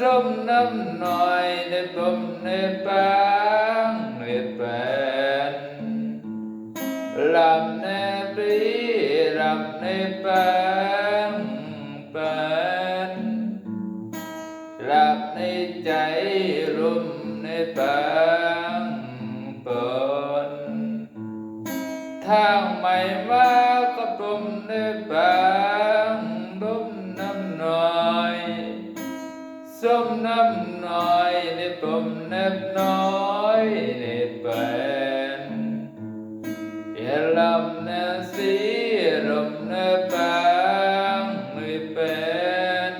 ส้มน้ำหน่อยในต้มในบางในแปนลำในปีลำในบางแปนลำในใจร่มในบางปนทางใหม่มาก็ปมในบาง น้อยในปรุมเน็บน้อยในเป็นเย่าลำเนสีรมเนบางในเป็น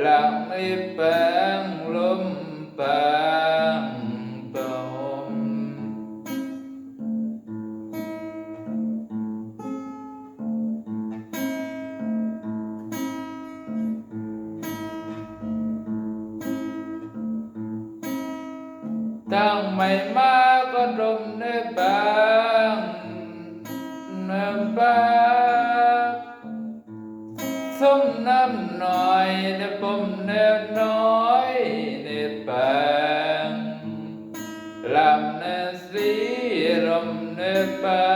หลังในแปงลมปง ตั้งไม่มาก็ดมในบางในบางส้มน้ำหน่อยในปมเนบน้อยในแปงลำในสีลมในบา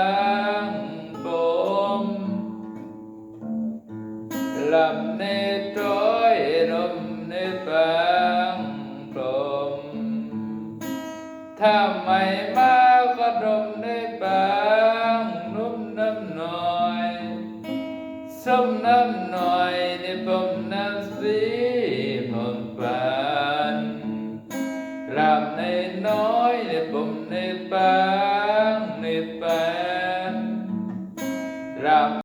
งปมลำใน ถ้าไม่มาก็ดมในบางนุ่มน้ำหน่อยส้มน้ำหน่อยในผมน้ำสีผมปานลำในน้อยในปมในปาง